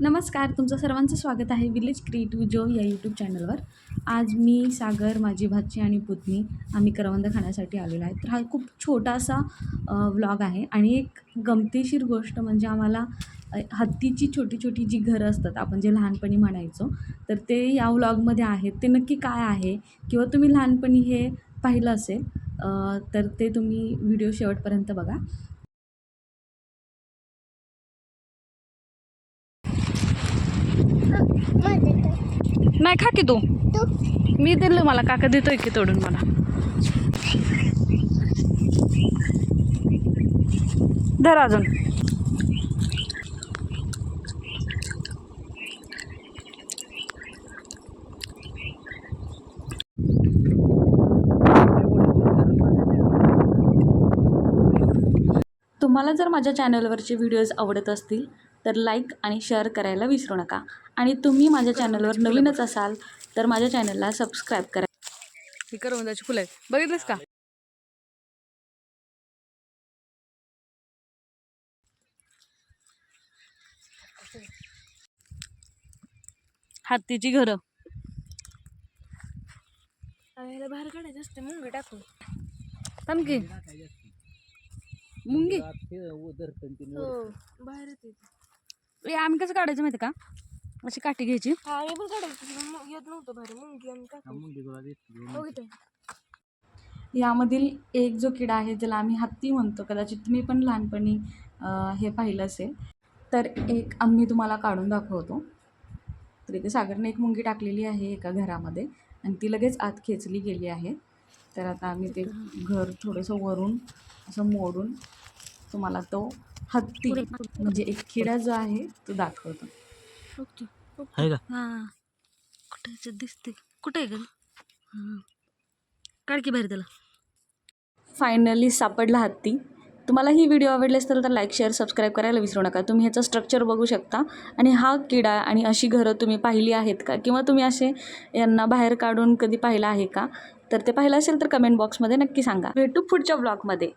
नमस्कार तुमचं सर्वांचं स्वागत आहे विलेज क्रिएटिव्ह जो या यूट्यूब चॅनलवर आज मी सागर माझी भाची आणि पुतणी आम्ही करवंद खाण्यासाठी आलेलो आहे. तर हा खूप छोटासा व्लॉग आहे आणि एक गमतीशीर गोष्ट म्हणजे आम्हाला हत्तीची छोटी छोटी जी घरं असतात आपण जे लहानपणी म्हणायचो तर ते या व्लॉगमध्ये आहेत. ते नक्की काय आहे किंवा तुम्ही लहानपणी हे पाहिलं असेल तर ते तुम्ही व्हिडिओ शेवटपर्यंत बघा. नाही खा की तू. मी दिलं मला काका देतोय की तोडून मला. धर अजून. तुम्हाला जर माझ्या चॅनलवरचे व्हिडिओज आवडत असतील तर लाईक आणि शेअर करायला विसरू नका. आणि तुम्ही माझ्या चॅनलवर नवीनच असाल तर माझ्या चॅनलला सबस्क्राईब करा. ही करवंदाची फुलं आहेत. बघितलंस का? हत्तीची घरं. याला बाहेर काढायचं असते मुंगे टाकून. थांब की. मुंगी. हो बाहेर येते. आम्ही कसं काढायचं माहिती का? अशी काठी घ्यायची. हा हे पण काढायचं येत नव्हतं बाहेर मुंगी आणि हो यामधील एक जो किडा आहे ज्याला आम्ही हत्ती म्हणतो कदाचित तुम्ही पण लहानपणी हे पाहिलं असेल. तर एक आम्ही तुम्हाला काढून दाखवतो. तर इथे सागरने एक मुंगी टाकलेली आहे एका घरामध्ये आणि ती लगेच आत खेचली गेली आहे. तर आता आम्ही ते घर थोडंसं वरून असं मोडून तुम्हाला तो हत्ती म्हणजे एक किडा जो आहे तो दाखवतो. आहे का? हा. कुठे दिसते कुठे आहे हां काढ की बाहेर त्याला. फायनली सापडला हत्ती. तुम्हाला ही व्हिडिओ आवडली असेल तर लाईक शेअर सबस्क्राईब करायला विसरू नका. तुम्ही ह्याचं स्ट्रक्चर बघू शकता. आणि हा किडा आणि अशी घरं तुम्ही पाहिली आहेत का? किंवा तुम्ही असे यांना बाहेर काढून कधी पाहिलं आहे का? तर ते पाहिलं असेल तर कमेंट बॉक्समध्ये नक्की सांगा. भेटू पुढच्या ब्लॉगमध्ये